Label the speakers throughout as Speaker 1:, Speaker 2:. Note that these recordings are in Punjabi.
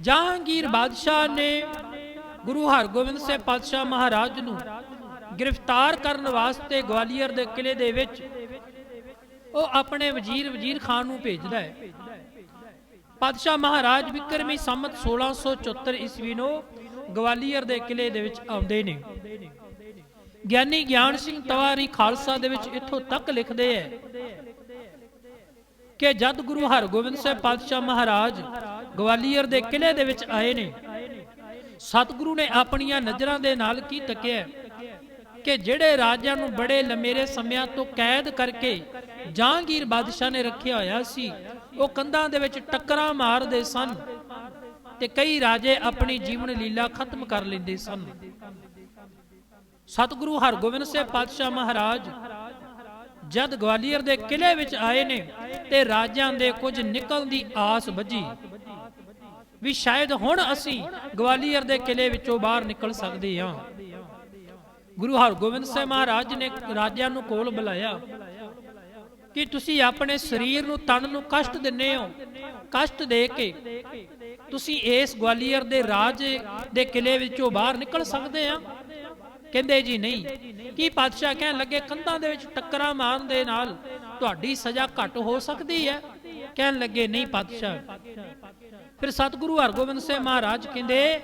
Speaker 1: ਜਹਾਂਗੀਰ ਬਾਦਸ਼ਾਹ ਨੇ ਗੁਰੂ ਹਰਗੋਬਿੰਦ ਸਾਹਿਬ ਪਾਤਸ਼ਾਹ ਮਹਾਰਾਜ ਨੂੰ ਗ੍ਰਿਫਤਾਰ ਕਰਨ ਵਾਸਤੇ ਗਵਾਲੀਅਰ ਦੇ ਕਿਲੇ ਦੇ ਵਿੱਚ ਉਹ ਆਪਣੇ ਵਜ਼ੀਰ ਵਜ਼ੀਰ ਖਾਨ ਨੂੰ ਭੇਜਦਾ ਹੈ ਪਾਤਸ਼ਾਹ ਮਹਾਰਾਜ ਵਿਕਰਮੀ ਸੰਮਤ 1674 ਈਸਵੀ ਨੂੰ ਗਵਾਲੀਅਰ ਦੇ ਕਿਲੇ ਦੇ ਵਿੱਚ ਆਉਂਦੇ ਨੇ ਗਿਆਨੀ ਗਿਆਨ ਸਿੰਘ ਤਵਾਰੀ ਖਾਲਸਾ ਦੇ ਵਿੱਚ ਇੱਥੋਂ ਤੱਕ ਲਿਖਦੇ ਹੈ ਕਿ ਜਦ ਗੁਰੂ ਹਰਗੋਬਿੰਦ ਸਾਹਿਬ ਪਾਤਸ਼ਾਹ ਮਹਾਰਾਜ ਗਵਾਲੀਅਰ ਦੇ ਕਿਲੇ ਦੇ ਵਿੱਚ ਆਏ ਨੇ। ਸਤਿਗੁਰੂ ਨੇ ਆਪਣੀਆਂ ਨਜ਼ਰਾਂ ਦੇ ਨਾਲ ਕੀ ਤੱਕਿਆ ਕਿ ਜਿਹੜੇ ਰਾਜਿਆਂ ਨੂੰ ਬੜੇ ਲੰਮੇਰੇ ਸਮਿਆਂ ਤੋਂ ਕੈਦ ਕਰਕੇ ਜਹਾਂਗੀਰ ਬਾਦਸ਼ਾਹ ਨੇ ਰੱਖਿਆ ਹੋਇਆ ਸੀ, ਉਹ ਕੰਧਾਂ ਦੇ ਵਿੱਚ ਟੱਕਰਾਂ ਮਾਰਦੇ ਸਨ ਤੇ ਕਈ ਰਾਜੇ ਆਪਣੀ ਜੀਵਨ ਲੀਲਾ ਖਤਮ ਕਰ ਲੈਂਦੇ ਸਨ। ਸਤਿਗੁਰੂ ਹਰਗੋਬਿੰਦ ਸਾਹਿਬ ਪਾਤਸ਼ਾਹ ਮਹਾਰਾਜ ਜਦ ਗਵਾਲੀਅਰ ਦੇ ਕਿਲੇ ਵਿੱਚ ਆਏ ਨੇ ਤੇ ਰਾਜਿਆਂ ਦੇ ਕੁਝ ਨਿਕਲਣ ਦੀ ਆਸ ਬੱਝੀ ਵੀ ਸ਼ਾਇਦ ਹੁਣ ਅਸੀਂ ਗਵਾਲੀਅਰ ਦੇ ਕਿਲੇ ਵਿੱਚੋਂ ਬਾਹਰ ਨਿਕਲ ਸਕਦੇ ਹਾਂ। ਗੁਰੂ ਹਰਗੋਬਿੰਦ ਸਾਹਿਬ ਮਹਾਰਾਜ ਨੇ ਰਾਜਿਆਂ ਨੂੰ ਕੋਲ ਬੁਲਾਇਆ ਕਿ ਤੁਸੀਂ ਆਪਣੇ ਸਰੀਰ ਨੂੰ, ਤਨ ਨੂੰ ਕਸ਼ਟ ਦਿੰਨੇ ਹੋ। ਕਸ਼ਟ ਦੇ ਕੇ ਤੁਸੀਂ ਇਸ ਗਵਾਲੀਅਰ ਦੇ ਰਾਜ ਦੇ ਕਿਲੇ ਵਿੱਚੋਂ ਬਾਹਰ ਨਿਕਲ ਸਕਦੇ ਆ ਕਹਿੰਦੇ ਜੀ ਨਹੀਂ। ਕੀ ਪਾਤਸ਼ਾਹ ਕਹਿਣ ਲੱਗੇ, ਕੰਧਾਂ ਦੇ ਵਿੱਚ ਟੱਕਰਾਂ ਮਾਰਨ ਦੇ ਨਾਲ ਤੁਹਾਡੀ ਸਜ਼ਾ ਘੱਟ ਹੋ ਸਕਦੀ ਹੈ? ਕਹਿਣ ਲੱਗੇ, ਨਹੀਂ ਪਾਤਸ਼ਾਹ। ਫਿਰ ਸਤਿਗੁਰੂ ਹਰਗੋਬਿੰਦ ਸਿੰਘ ਮਹਾਰਾਜ ਕਹਿੰਦੇ,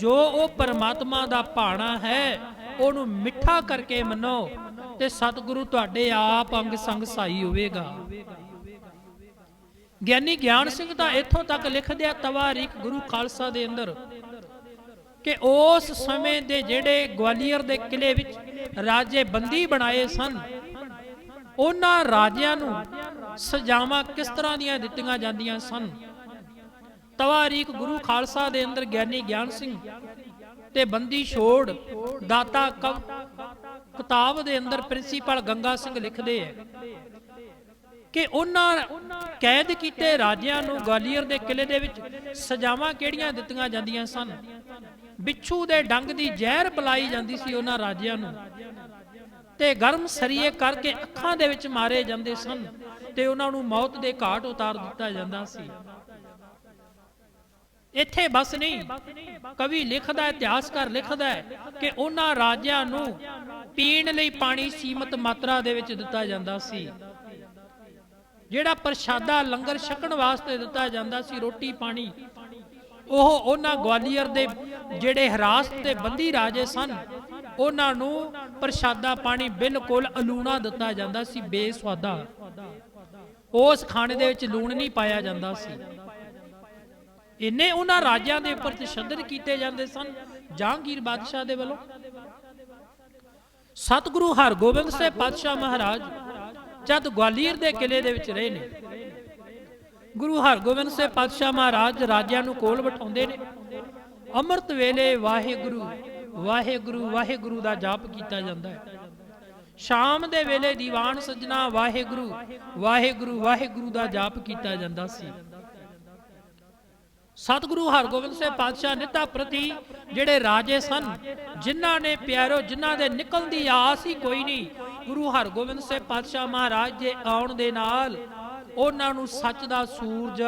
Speaker 1: ਜੋ ਉਹ ਪਰਮਾਤਮਾ ਦਾ ਭਾਣਾ ਹੈ, ਉਹਨੂੰ ਮਿੱਠਾ ਕਰਕੇ ਮੰਨੋ ਤੇ ਸਤਿਗੁਰੂ ਤੁਹਾਡੇ ਆਪ ਅੰਗ ਸੰਗ ਸਾਈ ਹੋਵੇਗਾ। ਗਿਆਨੀ ਗਿਆਨ ਸਿੰਘ ਤਾਂ ਇੱਥੋਂ ਤੱਕ ਲਿਖਦਿਆ ਤਵਾਰੀਖ ਗੁਰੂ ਖਾਲਸਾ ਦੇ ਅੰਦਰ ਕਿ ਉਸ ਸਮੇਂ ਦੇ ਜਿਹੜੇ ਗਵਾਲੀਅਰ ਦੇ ਕਿਲੇ ਵਿੱਚ ਰਾਜੇ ਬੰਦੀ ਬਣਾਏ ਸਨ, ਉਹਨਾਂ ਰਾਜਿਆਂ ਨੂੰ ਸਜ਼ਾਵਾਂ ਕਿਸ ਤਰ੍ਹਾਂ ਦੀਆਂ ਦਿੱਤੀਆਂ ਜਾਂਦੀਆਂ ਸਨ? ਤਵਾਰੀਖ ਗੁਰੂ ਖਾਲਸਾ ਦੇ ਅੰਦਰ ਗਿਆਨੀ ਗਿਆਨ ਸਿੰਘ ਤੇ ਬੰਦੀ ਛੋੜ ਦਾਤਾ ਕਵ ਕਿਤਾਬ ਦੇ ਅੰਦਰ ਪ੍ਰਿੰਸੀਪਲ ਗੰਗਾ ਸਿੰਘ ਲਿਖਦੇ ਹੈ ਕਿ ਉਹਨਾਂ ਕੈਦ ਕੀਤੇ ਰਾਜਿਆਂ ਨੂੰ ਗਵਾਲੀਅਰ ਦੇ ਕਿਲੇ ਦੇ ਵਿੱਚ ਸਜ਼ਾਵਾਂ ਕਿਹੜੀਆਂ ਦਿੱਤੀਆਂ ਜਾਂਦੀਆਂ ਸਨ? ਬਿੱਛੂ ਦੇ ਡੰਗ ਦੀ ਜ਼ਹਿਰ ਪਲਾਈ ਜਾਂਦੀ ਸੀ ਉਹਨਾਂ ਰਾਜਿਆਂ ਨੂੰ। ਤੇ ਗਰਮ ਸਰੀਏ ਕਰਕੇ ਅੱਖਾਂ ਦੇ ਵਿੱਚ ਮਾਰੇ ਜਾਂਦੇ ਸਨ ਤੇ ਉਹਨਾਂ ਨੂੰ ਮੌਤ ਦੇ ਘਾਟ ਉਤਾਰ ਦਿੱਤਾ ਜਾਂਦਾ ਸੀ। ਇੱਥੇ ਬਸ ਨਹੀਂ ਕਵੀ ਲਿਖਦਾ ਹੈ, ਇਤਿਹਾਸਕਾਰ ਲਿਖਦਾ ਹੈ ਕਿ ਉਹਨਾਂ ਰਾਜਿਆਂ ਨੂੰ ਪੀਣ ਲਈ ਪਾਣੀ ਸੀਮਤ ਮਾਤਰਾ ਦੇ ਵਿੱਚ ਦਿੱਤਾ ਜਾਂਦਾ ਸੀ। ਜਿਹੜਾ ਪ੍ਰਸ਼ਾਦਾ ਲੰਗਰ ਛਕਣ ਵਾਸਤੇ ਦਿੱਤਾ ਜਾਂਦਾ ਸੀ ਰੋਟੀ ਪਾਣੀ ਉਹ ਉਹਨਾਂ ਗਵਾਲੀਅਰ ਦੇ ਜਿਹੜੇ ਹਰਾਸਤ ਤੇ ਬੰਦੀ ਰਾਜੇ ਸਨ, ਉਹਨਾਂ ਨੂੰ ਪ੍ਰਸ਼ਾਦਾ ਪਾਣੀ ਬਿਲਕੁਲ ਅਲੂਣਾ ਦਿੱਤਾ ਜਾਂਦਾ ਸੀ ਬੇਸਵਾਦਾ ਉਸ ਖਾਣੇ ਦੇ ਵਿੱਚ ਲੂਣ ਨਹੀਂ ਪਾਇਆ ਜਾਂਦਾ ਸੀ। ਇੰਨੇ ਉਹਨਾਂ ਰਾਜਿਆਂ ਦੇ ਉੱਪਰ ਤਸ਼ੱਦਦ ਕੀਤੇ ਜਾਂਦੇ ਸਨ, ਜਹਾਂਗੀਰ ਬਾਦਸ਼ਾਹ ਦੇ ਵੱਲੋਂ। ਸਤਿਗੁਰੂ ਹਰਗੋਬਿੰਦ ਸਾਹਿਬ ਪਾਤਸ਼ਾਹ ਮਹਾਰਾਜ ਜਦ ਗਵਾਲੀਅਰ ਦੇ ਕਿਲੇ ਦੇ ਵਿੱਚ ਰਹੇ ਨੇ ਗੁਰੂ ਹਰਗੋਬਿੰਦ ਸਾਹਿਬ ਪਾਤਸ਼ਾਹ ਮਹਾਰਾਜ ਰਾਜਿਆਂ ਨੂੰ ਕੋਲ ਬਿਠਾਉਂਦੇ ਨੇ। ਅੰਮ੍ਰਿਤ ਵੇਲੇ ਵਾਹਿਗੁਰੂ ਵਾਹਿਗੁਰੂ ਵਾਹਿਗੁਰੂ ਦਾ ਜਾਪ ਕੀਤਾ ਜਾਂਦਾ ਹੈ। ਸ਼ਾਮ ਦੇ ਵੇਲੇ ਦੀਵਾਨ ਸੱਜਣਾ ਵਾਹਿਗੁਰੂ ਵਾਹਿਗੁਰੂ ਵਾਹਿਗੁਰੂ ਦਾ ਜਾਪ ਕੀਤਾ ਜਾਂਦਾ ਸੀ। ਸਤਿਗੁਰੂ ਹਰਗੋਬਿੰਦ ਸਾਹਿਬ ਪਾਤਸ਼ਾਹ ਨਿਤਾ ਪ੍ਰਤੀ ਜਿਹੜੇ ਰਾਜੇ ਸਨ, ਜਿਨ੍ਹਾਂ ਨੇ ਪਿਆਰੋ, ਜਿਨ੍ਹਾਂ ਦੇ ਨਿਕਲਣ ਦੀ ਆਸ ਹੀ ਕੋਈ ਨਹੀਂ, ਗੁਰੂ ਹਰਗੋਬਿੰਦ ਸਾਹਿਬ ਪਾਤਸ਼ਾਹ ਮਹਾਰਾਜ ਦੇ ਆਉਣ ਦੇ ਨਾਲ ਉਹਨਾਂ ਨੂੰ ਸੱਚ ਦਾ ਸੂਰਜ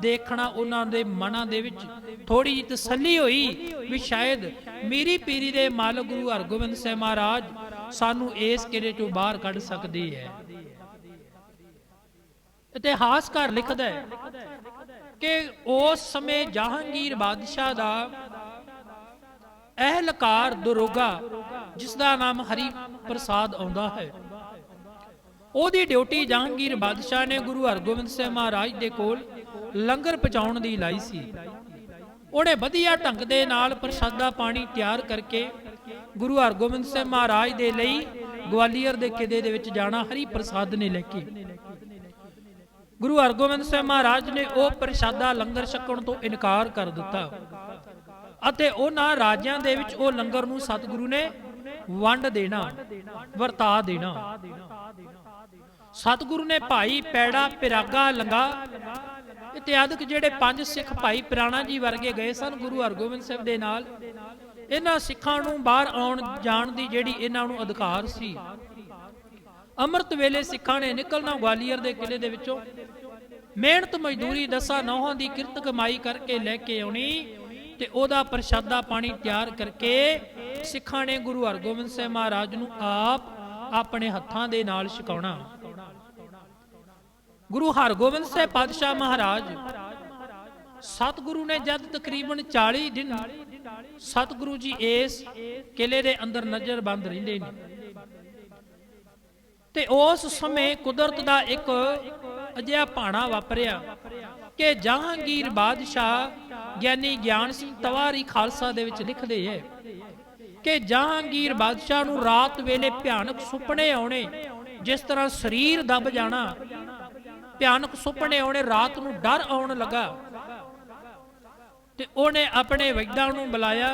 Speaker 1: ਦੇਖਣਾ ਉਹਨਾਂ ਦੇ ਮਨਾਂ ਦੇ ਵਿੱਚ ਥੋੜੀ ਜਿਹੀ ਤਸੱਲੀ ਹੋਈ ਵੀ ਸ਼ਾਇਦ ਮੇਰੀ ਪੀਰੀ ਦੇ ਮਾਲਕ ਗੁਰੂ ਹਰਗੋਬਿੰਦ ਸਾਹਿਬ ਮਹਾਰਾਜ ਸਾਨੂੰ ਇਸ ਕਿਲੇ ਚੋਂ ਬਾਹਰ ਕੱਢ ਸਕਦੇ ਹੈ। ਇਤਿਹਾਸਕਾਰ ਲਿਖਦਾ ਹੈ ਕਿ ਉਸ ਸਮੇਂ ਜਹਾਂਗੀਰ ਬਾਦਸ਼ਾਹ ਦਾ ਅਹਿਲਕਾਰ ਦਰੋਗਾ ਜਿਸ ਦਾ ਨਾਮ ਹਰੀ ਪ੍ਰਸਾਦ ਆਉਂਦਾ ਹੈ। ਉਹਦੀ ਡਿਊਟੀ ਜਹਾਂਗੀਰ ਬਾਦਸ਼ਾਹ ਨੇ ਗੁਰੂ ਹਰਗੋਬਿੰਦ ਸਾਹਿਬ ਮਹਾਰਾਜ ਦੇ ਕੋਲ ਲੰਗਰ ਪਹੁੰਚਾਉਣ ਦੀ ਲਾਈ ਸੀ। ਉਹਨੇ ਵਧੀਆ ਢੰਗ ਦੇ ਨਾਲ ਪ੍ਰਸ਼ਾਦਾ ਪਾਣੀ ਤਿਆਰ ਕਰਕੇ ਗੁਰੂ ਹਰਗੋਬਿੰਦ ਸਾਹਿਬ ਮਹਾਰਾਜ ਦੇ ਲਈ ਗਵਾਲੀਅਰ ਦੇ ਕਿਲੇ ਦੇ ਵਿੱਚ ਜਾਣਾ, ਹਰੀ ਪ੍ਰਸਾਦ ਨੇ ਲੈ ਕੇ। ਗੁਰੂ ਹਰਗੋਬਿੰਦ ਸਾਹਿਬ ਮਹਾਰਾਜ ਨੇ ਉਹ ਪ੍ਰਸ਼ਾਦਾ ਲੰਗਰ ਛਕਣ ਤੋਂ ਇਨਕਾਰ ਕਰ ਦਿੱਤਾ ਅਤੇ ਉਹਨਾਂ ਰਾਜਿਆਂ ਦੇ ਵਿੱਚ ਉਹ ਲੰਗਰ ਨੂੰ ਸਤਿਗੁਰੂ ਨੇ ਵੰਡ ਦੇਣਾ, ਵਰਤਾ ਦੇਣਾ। ਸਤਿਗੁਰੂ ਨੇ ਭਾਈ ਪੈੜਾ ਪਿਰਾਗਾ ਲੰਗਾ ਇਤਿਆਦਿਕ ਜਿਹੜੇ ਪੰਜ ਸਿੱਖ ਭਾਈ ਪ੍ਰਾਣਾ ਜੀ ਵਰਗੇ ਗਏ ਸਨ, ਗੁਰੂ ਹਰਗੋਬਿੰਦ ਸਾਹਿਬ ਦੇ ਨਾਲ। ਇਹਨਾਂ ਸਿੱਖਾਂ ਨੂੰ ਬਾਹਰ ਆਉਣ ਜਾਣ ਦੀ ਜਿਹੜੀ ਇਹਨਾਂ ਨੂੰ ਅਧਿਕਾਰ ਸੀ। ਅੰਮ੍ਰਿਤ ਵੇਲੇ ਸਿੱਖਾਂ ਨੇ ਨਿਕਲਣਾ ਗਵਾਲੀਅਰ ਦੇ ਕਿਲੇ ਦੇ ਵਿੱਚੋਂ। ਮਿਹਨਤ ਮਜ਼ਦੂਰੀ ਦਸਾਂ ਨੌਹਾਂ ਦੀ ਕਿਰਤ ਕਮਾਈ ਕਰਕੇ ਲੈ ਕੇ ਆਉਣੀ ਤੇ ਉਹਦਾ ਪ੍ਰਸ਼ਾਦਾ ਪਾਣੀ ਤਿਆਰ ਕਰਕੇ ਸਿੱਖਾਂ ਨੇ ਗੁਰੂ ਹਰਗੋਬਿੰਦ ਸਾਹਿਬ ਮਹਾਰਾਜ ਨੂੰ ਆਪ ਆਪਣੇ ਹੱਥਾਂ ਦੇ ਨਾਲ ਛਕਾਉਣਾ। ਗੁਰੂ ਹਰਗੋਬਿੰਦ ਸਾਹਿਬ ਪਾਤਸ਼ਾਹ ਮਹਾਰਾਜ, ਸਤਿਗੁਰੂ ਨੇ ਜਦ ਤਕਰੀਬਨ 40 ਦਿਨ ਸਤਿਗੁਰੂ ਜੀ ਇਸ ਕਿਲੇ ਦੇ ਅੰਦਰ ਨਜ਼ਰਬੰਦ ਰਹਿੰਦੇ ਨੇ। ਤੇ ਉਸ ਸਮੇਂ ਕੁਦਰਤ ਦਾ ਇੱਕ ਅਜਿਹਾ ਭਾਣਾ ਵਾਪਰਿਆ ਕਿ ਜਹਾਂਗੀਰ ਬਾਦਸ਼ਾਹ ਗਿਆਨੀ ਗਿਆਨ ਸਿੰਘ ਤਵਾਰੀ ਖਾਲਸਾ ਦੇ ਵਿੱਚ ਲਿਖਦੇ ਹੈ ਕਿ ਜਹਾਂਗੀਰ ਬਾਦਸ਼ਾਹ ਨੂੰ ਰਾਤ ਵੇਲੇ ਭਿਆਨਕ ਸੁਪਨੇ ਆਉਣੇ, ਜਿਸ ਤਰ੍ਹਾਂ ਸਰੀਰ ਦੱਬ ਜਾਣਾ ਭਿਆਨਕ ਸੁਪਨੇ ਆਉਣੇ ਰਾਤ ਨੂੰ ਡਰ ਆਉਣ ਲੱਗਾ। ਤੇ ਉਹਨੇ ਆਪਣੇ ਵੈਦਾਂ ਨੂੰ ਬੁਲਾਇਆ।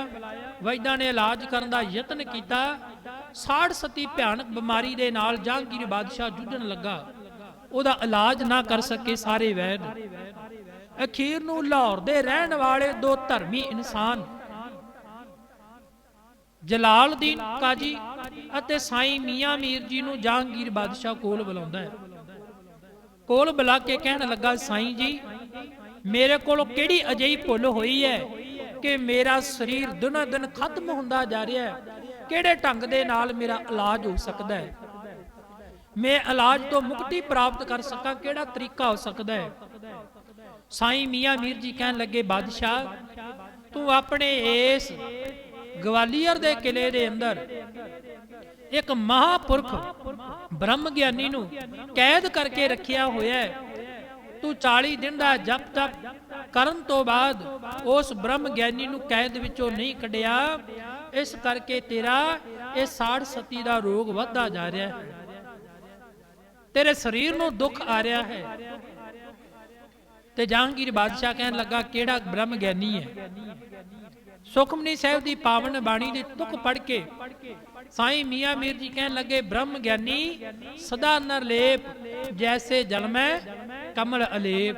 Speaker 1: ਵੈਦਾਂ ਨੇ ਇਲਾਜ ਕਰਨ ਦਾ ਯਤਨ ਕੀਤਾ। ਸਾੜ ਸਤੀ ਭਿਆਨਕ ਬਿਮਾਰੀ ਦੇ ਨਾਲ ਜਹਾਂਗੀਰ ਬਾਦਸ਼ਾਹ ਜੂਝਣ ਲੱਗਾ। ਉਹਦਾ ਇਲਾਜ ਨਾ ਕਰ ਸਕੇ ਸਾਰੇ ਵੈਦ। ਅਖੀਰ ਨੂੰ ਲਾਹੌਰ ਦੇ ਰਹਿਣ ਵਾਲੇ ਦੋ ਧਰਮੀ ਇਨਸਾਨ, ਜਲਾਲਦੀਨ ਕਾਜੀ ਅਤੇ ਸਾਈਂ ਮੀਆਂ ਮੀਰ ਜੀ ਨੂੰ ਜਹਾਂਗੀਰ ਬਾਦਸ਼ਾਹ ਕੋਲ ਬੁਲਾਉਂਦਾ ਹੈ। ਕੋਲ ਬੁਲਾ ਕੇ ਕਹਿਣ ਲੱਗਾ, ਸਾਈਂ ਜੀ, ਮੇਰੇ ਕੋਲ ਕਿਹੜੀ ਅਜਿਹੀ ਭੁੱਲ ਹੋਈ ਹੈ ਕਿ ਮੇਰਾ ਸਰੀਰ ਦਿਨੋ ਦਿਨ ਖਤਮ ਹੁੰਦਾ ਜਾ ਰਿਹਾ ਹੈ? ਕਿਹੜੇ ਢੰਗ ਦੇ ਨਾਲ ਮੇਰਾ ਇਲਾਜ ਹੋ ਸਕਦਾ ਹੈ? ਮੈਂ ਇਲਾਜ ਤੋਂ ਮੁਕਤੀ ਪ੍ਰਾਪਤ ਕਰ ਸਕਾਂ, ਕਿਹੜਾ ਤਰੀਕਾ ਹੋ ਸਕਦਾ ਹੈ? ਸਾਈਂ ਮੀਆਂ ਮੀਰ ਜੀ ਕਹਿਣ ਲੱਗੇ, ਬਾਦਸ਼ਾਹ, ਤੂੰ ਆਪਣੇ ਇਸ ਗਵਾਲੀਅਰ ਦੇ ਕਿਲੇ ਦੇ ਅੰਦਰ ਇੱਕ ਮਹਾਪੁਰਖ ਬ੍ਰਹਮ ਗਿਆਨੀ ਨੂੰ ਕੈਦ ਕਰਕੇ ਰੱਖਿਆ ਹੋਇਆ ਹੈ। ਤੂੰ 40 ਦਿਨ ਦਾ ਜਪ ਤਪ ਕਰਨ ਤੋਂ ਬਾਅਦ ਉਸ ਬ੍ਰਹਮ ਗਿਆਨੀ ਨੂੰ ਕੈਦ ਵਿੱਚੋਂ ਨਹੀਂ ਕੱਢਿਆ। ਇਸ ਕਰਕੇ ਤੇਰਾ ਇਹ ਸਾੜ ਸਤੀ ਦਾ ਰੋਗ ਵੱਧਦਾ ਜਾ ਰਿਹਾ ਹੈ। ਤੇਰੇ ਸਰੀਰ ਨੂੰ ਦੁੱਖ ਆ ਰਿਹਾ ਹੈ। ਤੇ ਜਹਾਂਗੀਰ ਬਾਦਸ਼ਾਹ ਕਹਿਣ ਲੱਗਾ, ਕਿਹੜਾ ਬ੍ਰਹਮ ਗਿਆਨੀ ਹੈ? ਸੁਖਮਨੀ ਸਾਹਿਬ ਦੀ ਪਾਵਨ ਬਾਣੀ ਦੀ ਤੁਕ ਪੜ ਕੇ ਸਾਈਂ ਮੀਆਂ ਮੀਰ ਜੀ ਕਹਿਣ ਲੱਗੇ, ਬ੍ਰਹਮ ਗਿਆਨੀ, ਸਦਾ ਨਰਲੇਪ ਜੈਸੇ ਜਲ ਕਮਲ ਅਲੇਪ।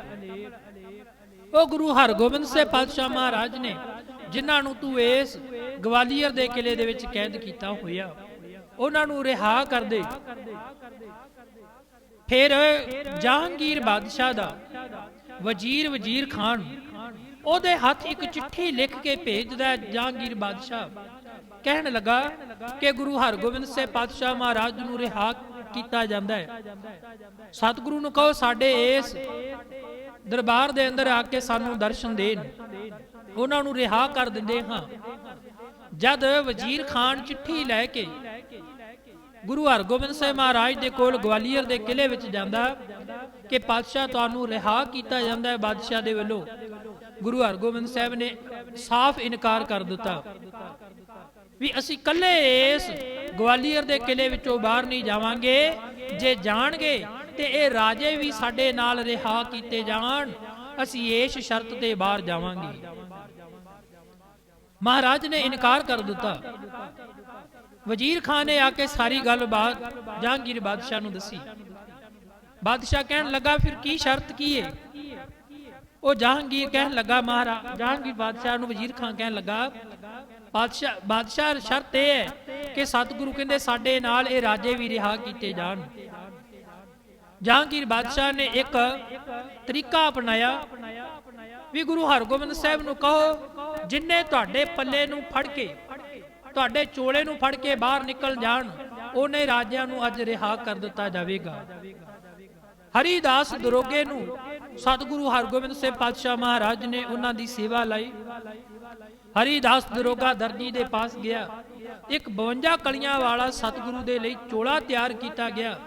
Speaker 1: ਉਹ ਗੁਰੂ ਹਰਗੋਬਿੰਦ ਸਾਹਿਬ ਪਾਤਸ਼ਾਹ ਮਹਾਰਾਜ ਨੇ, ਜਿਨ੍ਹਾਂ ਨੂੰ ਤੂੰ ਇਸ ਗਵਾਲੀਅਰ ਦੇ ਕਿਲੇ ਦੇ ਵਿੱਚ ਕੈਦ ਕੀਤਾ ਹੋਇਆ, ਉਹਨਾਂ ਨੂੰ ਰਿਹਾ ਕਰ ਦੇ। ਫਿਰ ਜਹਾਂਗੀਰ ਬਾਦਸ਼ਾਹ ਦਾ ਵਜ਼ੀਰ ਵਜ਼ੀਰ ਖਾਨ ਉਹਦੇ ਹੱਥ ਇੱਕ ਚਿੱਠੀ ਲਿਖ ਕੇ ਭੇਜਦਾ ਜਹਾਂਗੀਰ ਬਾਦਸ਼ਾਹ। ਕਹਿਣ ਲੱਗਾ ਕਿ ਗੁਰੂ ਹਰਗੋਬਿੰਦ ਸਾਹਿਬ ਪਾਤਸ਼ਾਹ ਮਹਾਰਾਜ ਨੂੰ ਰਿਹਾ ਕੀਤਾ ਜਾਂਦਾ ਹੈ। ਸਤਿਗੁਰੂ ਨੂੰ ਕਹੋ, ਸਾਡੇ ਇਸ ਦਰਬਾਰ ਦੇ ਅੰਦਰ ਆ ਕੇ ਸਾਨੂੰ ਦਰਸ਼ਨ ਦੇਣ। ਉਹਨਾਂ ਨੂੰ ਰਿਹਾ ਕਰ ਦਿੰਦੇ ਹਾਂ। ਜਦ ਵਜ਼ੀਰ ਖਾਨ ਚਿੱਠੀ ਲੈ ਕੇ ਗੁਰੂ ਹਰਗੋਬਿੰਦ ਸਾਹਿਬ ਮਹਾਰਾਜ ਦੇ ਕੋਲ ਗਵਾਲੀਅਰ ਦੇ ਕਿਲੇ ਵਿੱਚ ਜਾਂਦਾ ਕਿ ਪਾਤਸ਼ਾਹ ਤੁਹਾਨੂੰ ਰਿਹਾ ਕੀਤਾ ਜਾਂਦਾ ਹੈ ਬਾਦਸ਼ਾਹ ਦੇ ਵੱਲੋਂ, ਗੁਰੂ ਹਰਗੋਬਿੰਦ ਸਾਹਿਬ ਨੇ ਸਾਫ਼ ਇਨਕਾਰ ਕਰ ਦਿੱਤਾ। ਵੀ ਅਸੀਂ ਕੱਲੇ ਇਸ ਗਵਾਲੀਅਰ ਦੇ ਕਿਲੇ ਵਿੱਚੋਂ ਬਾਹਰ ਨਹੀਂ ਜਾਵਾਂਗੇ। ਜੇ ਜਾਣਗੇ ਤੇ ਇਹ ਰਾਜੇ ਵੀ ਸਾਡੇ ਨਾਲ ਰਿਹਾ ਕੀਤੇ ਜਾਣ, ਅਸੀਂ ਇਸ ਸ਼ਰਤ ਤੇ ਬਾਹਰ ਜਾਵਾਂਗੇ। ਮਹਾਰਾਜ ਨੇ ਇਨਕਾਰ ਕਰ ਦਿੱਤਾ। ਵਜ਼ੀਰ ਖਾਨ ਨੇ ਆ ਕੇ ਸਾਰੀ ਗੱਲਬਾਤ ਜਹਾਂਗੀਰ ਬਾਦਸ਼ਾਹ ਨੂੰ ਦੱਸੀ। ਬਾਦਸ਼ਾਹ ਕਹਿਣ ਲੱਗਾ, ਫਿਰ ਕੀ ਸ਼ਰਤ ਕੀ ਹੈ ਉਹ ਜਹਾਂਗੀਰ ਕਹਿਣ ਲੱਗਾ ਮਹਾਰਾਜ ਜਹਾਂਗੀਰ ਬਾਦਸ਼ਾਹ ਨੂੰ ਵਜ਼ੀਰ ਖਾਨ ਕਹਿਣ ਲੱਗਾ ਬਾਦਸ਼ਾਹ ਬਾਦਸ਼ਾਹ ਸ਼ਰਤ ਇਹ ਹੈ ਕਿ ਸਤਿਗੁਰੂ ਕਹਿੰਦੇ ਸਾਡੇ ਨਾਲ ਇਹ ਰਾਜੇ ਵੀ ਰਿਹਾ ਕੀਤੇ ਜਾਣ। ਜਹਾਂਗੀਰ ਬਾਦਸ਼ਾਹ ਨੇ ਇੱਕ ਤਰੀਕਾ ਅਪਣਾਇਆ ਵੀ ਗੁਰੂ ਹਰਗੋਬਿੰਦ ਸਾਹਿਬ ਨੂੰ ਕਹੋ, ਜਿੰਨੇ ਤੁਹਾਡੇ ਪੱਲੇ ਨੂੰ ਫੜ ਕੇ, ਤੁਹਾਡੇ ਚੋਲੇ ਨੂੰ ਫੜ ਕੇ ਬਾਹਰ ਨਿਕਲ ਜਾਣ, ਉਹਨੇ ਰਾਜਿਆਂ ਨੂੰ ਅੱਜ ਰਿਹਾ ਕਰ ਦਿੱਤਾ ਜਾਵੇਗਾ। ਹਰੀਦਾਸ ਦਰੋਗੇ ਨੂੰ ਸਤਿਗੁਰੂ ਹਰਗੋਬਿੰਦ ਸਾਹਿਬ ਪਾਤਸ਼ਾਹ ਮਹਾਰਾਜ ਨੇ ਉਹਨਾਂ ਦੀ ਸੇਵਾ ਲਈ। ਹਰੀਦਾਸ ਦਰੋਗਾ ਦਰਜੀ ਦੇ ਪਾਸ ਗਿਆ। ਇੱਕ 52 ਕਲੀਆਂ ਵਾਲਾ ਸਤਿਗੁਰੂ ਦੇ ਲਈ ਚੋਲਾ ਤਿਆਰ ਕੀਤਾ ਗਿਆ।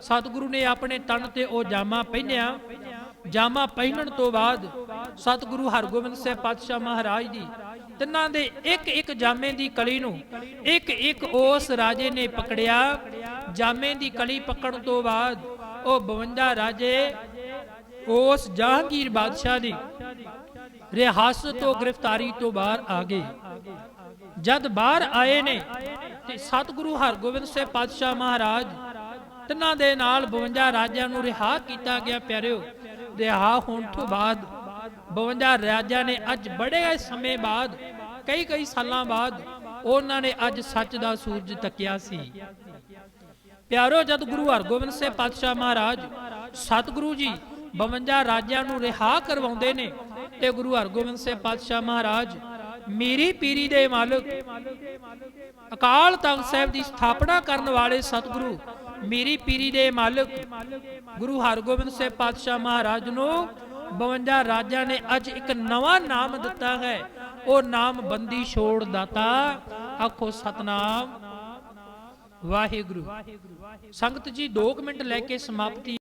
Speaker 1: ਸਤਿਗੁਰੂ ਨੇ ਆਪਣੇ ਤਨ ਤੇ ਉਹ ਜਾਮਾ ਪਹਿਨਿਆ। ਜਾਮਾ ਪਹਿਨਣ ਤੋਂ ਬਾਅਦ ਸਤਿਗੁਰੂ ਹਰਗੋਬਿੰਦ ਸਾਹਿਬ ਪਾਤਸ਼ਾਹ ਮਹਾਰਾਜ ਦੀ ਤਿੰਨਾਂ ਦੇ ਇੱਕ ਇੱਕ ਜਾਮੇ ਦੀ ਕਲੀ ਨੂੰ ਇੱਕ ਇੱਕ ਉਸ ਰਾਜੇ ਨੇ ਪਕੜਿਆ। ਜਾਮੇ ਦੀ ਕਲੀ ਪਕੜਨ ਤੋਂ ਬਾਅਦ ਉਹ 52 ਰਾਜੇ ਉਸ ਜਹਾਂਗੀਰ ਬਾਦਸ਼ਾਹ ਦੀ ਰਿਹਾਸਤ ਤੋਂ ਗ੍ਰਿਫਤਾਰੀ ਤੋਂ ਬਾਹਰ ਆ ਗਏ। ਜਦ ਬਾਹਰ ਆਏ ਨੇ ਤੇ ਸਤਿਗੁਰੂ ਹਰਗੋਬਿੰਦ ਸਾਹਿਬ ਪਾਤਸ਼ਾਹ ਮਹਾਰਾਜ ਤਿੰਨਾਂ ਦੇ ਨਾਲ 52 ਰਾਜਿਆਂ ਨੂੰ ਰਿਹਾ ਕੀਤਾ ਗਿਆ ਪਿਆਰਿਓ, ਰਿਹਾ ਹੋਣ ਤੋਂ ਬਾਅਦ 52 ਰਾਜਿਆਂ ਨੇ ਅੱਜ ਬੜੇ ਸਮੇਂ ਬਾਅਦ, ਕਈ ਕਈ ਸਾਲਾਂ ਬਾਅਦ ਉਹਨਾਂ ਨੇ ਅੱਜ ਸੱਚ ਦਾ ਸੂਰਜ ਤੱਕਿਆ ਸੀ। ਪਿਆਰੋ ਜਦ ਗੁਰੂ ਹਰਗੋਬਿੰਦ ਸਾਹਿਬ ਪਾਤਸ਼ਾਹ ਮਹਾਰਾਜ ਸਤਿਗੁਰੂ ਜੀ 52 ਰਾਜਿਆਂ ਨੂੰ ਰਿਹਾ ਕਰਵਾਉਂਦੇ ਨੇ ਤੇ ਗੁਰੂ ਹਰਗੋਬਿੰਦ ਸਾਹਿਬ ਪਾਤਸ਼ਾਹ ਮਹਾਰਾਜ, ਮੇਰੀ ਪੀਰੀ ਦੇ ਮਾਲਕ, ਅਕਾਲ ਤਖਤ ਸਾਹਿਬ ਦੀ ਸਥਾਪਨਾ ਕਰਨ ਵਾਲੇ ਸਤਿਗੁਰੂ, ਮੇਰੀ ਪੀਰੀ ਦੇ ਮਾਲਕ, ਗੁਰੂ ਹਰਗੋਬਿੰਦ ਸਾਹਿਬ ਪਾਤਸ਼ਾਹ ਮਹਾਰਾਜ ਨੂੰ 52 ਰਾਜਾਂ ਨੇ ਅੱਜ ਇੱਕ ਨਵਾਂ ਨਾਮ ਦਿੱਤਾ ਹੈ। ਉਹ ਨਾਮ ਬੰਦੀ ਛੋੜ ਦਾਤਾ। ਆਖੋ ਸਤਨਾਮ। ਵਾਹਿਗੁਰੂ। ਸੰਗਤ ਜੀ 2 ਮਿੰਟ ਲੈ ਕੇ ਸਮਾਪਤੀ